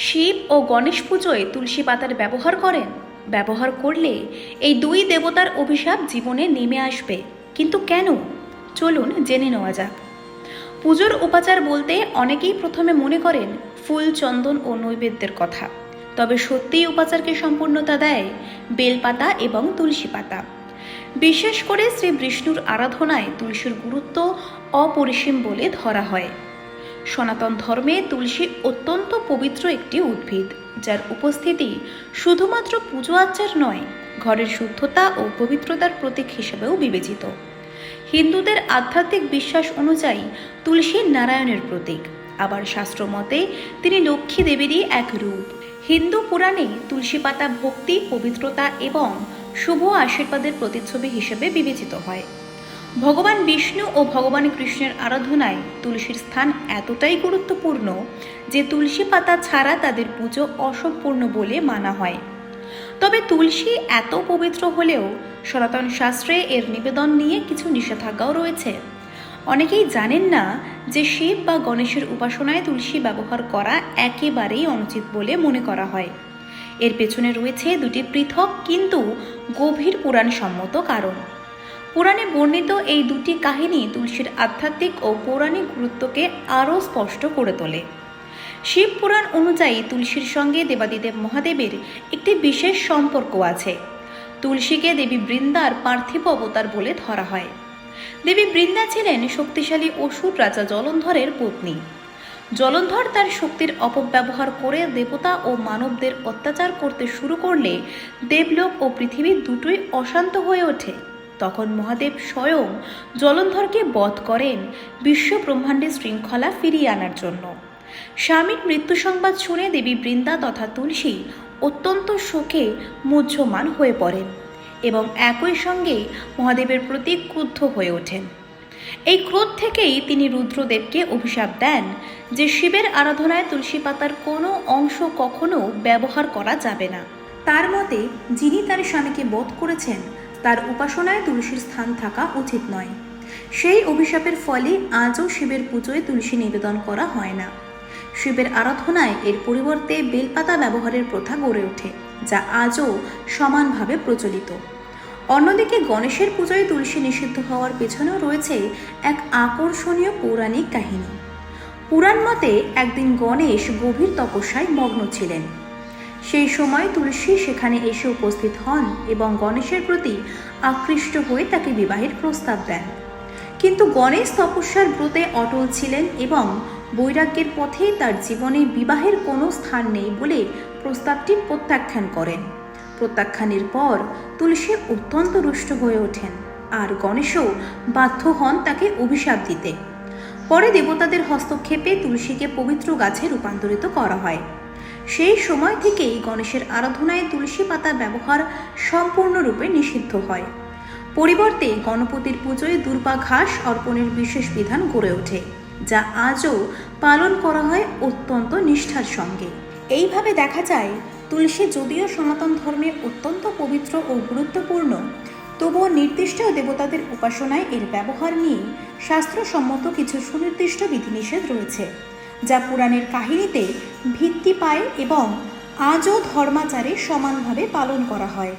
শিব ও গণেশ পুজোয় তুলসী পাতার ব্যবহার করেন। ব্যবহার করলে এই দুই দেবতার অভিশাপ জীবনে নেমে আসবে। কিন্তু কেন? চলুন জেনে নেওয়া যাক। পুজোর উপাচার বলতে অনেকেই প্রথমে মনে করেন ফুল, চন্দন ও নৈবেদ্যের কথা। তবে সত্যিই উপাচারকে সম্পূর্ণতা দেয় বেলপাতা এবং তুলসী পাতা। বিশেষ করে শ্রী বিষ্ণুর আরাধনায় তুলসীর গুরুত্ব অপরিসীম বলে ধরা হয়। সনাতন ধর্মে তুলসী অত্যন্ত পবিত্র একটি উদ্ভিদ, যার উপস্থিতি শুধুমাত্র পুজো আচার নয়, ঘরের শুদ্ধতা ও পবিত্রতার প্রতীক হিসেবেও বিবেচিত। হিন্দুদের আধ্যাত্মিক বিশ্বাস অনুযায়ী তুলসী নারায়ণের প্রতীক। আবার শাস্ত্র মতে, তিনি লক্ষ্মী দেবীরই এক রূপ। হিন্দু পুরাণে তুলসী পাতা ভক্তি, পবিত্রতা এবং শুভ আশীর্বাদের প্রতিচ্ছবি হিসেবে বিবেচিত হয়। ভগবান বিষ্ণু ও ভগবান কৃষ্ণের আরাধনায় তুলসীর স্থান এতটাই গুরুত্বপূর্ণ যে তুলসী পাতা ছাড়া তাদের পুজো অসম্পূর্ণ বলে মানা হয়। তবে তুলসী এত পবিত্র হলেও সনাতন শাস্ত্রে এর নিবেদন নিয়ে কিছু নিষেধাজ্ঞাও রয়েছে। অনেকেই জানেন না যে শিব বা গণেশের উপাসনায় তুলসী ব্যবহার করা একেবারেই অনুচিত বলে মনে করা হয়। এর পেছনে রয়েছে দুটি পৃথক কিন্তু গভীর পুরাণসম্মত কারণ। পুরাণে বর্ণিত এই দুটি কাহিনী তুলসীর আধ্যাত্মিক ও পৌরাণিক গুরুত্বকে আরও স্পষ্ট করে তোলে। শিব পুরাণ অনুযায়ী তুলসীর সঙ্গে দেবাদিদেব মহাদেবের একটি বিশেষ সম্পর্ক আছে। তুলসীকে দেবী বৃন্দার পার্থিব অবতার বলে ধরা হয়। দেবী বৃন্দা ছিলেন শক্তিশালী অসুর রাজা জলন্ধরের পত্নী। জলন্ধর তার শক্তির অপব্যবহার করে দেবতা ও মানবদের অত্যাচার করতে শুরু করলে দেবলোক ও পৃথিবী দুটোই অশান্ত হয়ে ওঠে। তখন মহাদেব স্বয়ং জলন্ধরকে বধ করেন বিশ্ব ব্রহ্মাণ্ডের শৃঙ্খলা ফিরিয়ে আনার জন্য। স্বামীর মৃত্যু সংবাদ শুনে দেবী বৃন্দা তথা তুলসী অত্যন্ত শোকে মুহ্যমান হয়ে পড়েন এবং একই সঙ্গে মহাদেবের প্রতি ক্রুদ্ধ হয়ে ওঠেন। এই ক্রোধ থেকেই তিনি রুদ্রদেবকে অভিশাপ দেন যে শিবের আরাধনায় তুলসী পাতার কোনো অংশ কখনো ব্যবহার করা যাবে না। তার মতে, যিনি তার স্বামীকে বধ করেছেন তার উপাসনায় তুলসীর স্থান থাকা উচিত নয়। সেই অভিশাপের ফলে আজও শিবের পুজোয় তুলসী নিবেদন করা হয় না। শিবের আরাধনায় এর পরিবর্তে বেলপাতা ব্যবহারের প্রথা গড়ে ওঠে, যা আজও সমানভাবে প্রচলিত। অন্যদিকে গণেশের পুজোয় তুলসী নিষিদ্ধ হওয়ার পেছনেও রয়েছে এক আকর্ষণীয় পৌরাণিক কাহিনী। পুরাণ মতে একদিন গণেশ গভীর তপস্যায় মগ্ন ছিলেন। সেই সময় তুলসী সেখানে এসে উপস্থিত হন এবং গণেশের প্রতি আকৃষ্ট হয়ে তাকে বিবাহের প্রস্তাব দেন। কিন্তু গণেশ তপস্যার ব্রতে অটল ছিলেন এবং বৈরাগ্যের পথে তার জীবনে বিবাহের কোনো স্থান নেই বলে প্রস্তাবটি প্রত্যাখ্যান করেন। প্রত্যাখ্যানের পর তুলসী অত্যন্ত রুষ্ট হয়ে ওঠেন আর গণেশও বাধ্য হন তাকে অভিশাপ দিতে। পরে দেবতাদের হস্তক্ষেপে তুলসীকে পবিত্র গাছে রূপান্তরিত করা হয়। সেই সময় থেকেই গণেশের আরাধনায় তুলসী পাতা ব্যবহার সম্পূর্ণরূপে নিষিদ্ধ হয়। পরিবর্তে গণপতির পুজোয় দুর্বা ঘাস অর্পণের বিশেষ বিধান গড়ে ওঠে, যা আজও পালন করা হয় অত্যন্ত নিষ্ঠার সঙ্গে। এইভাবে দেখা যায়, তুলসী যদিও সনাতন ধর্মে অত্যন্ত পবিত্র ও গুরুত্বপূর্ণ, তবুও নির্দিষ্ট দেবতাদের উপাসনায় এর ব্যবহার নিয়ে শাস্ত্রসম্মত কিছু সুনির্দিষ্ট বিধিনিষেধ রয়েছে। যা পুরাণের কাহিনীতে ভিত্তি পায় এবং আজও ধর্মাচারে সমানভাবে পালন করা হয়।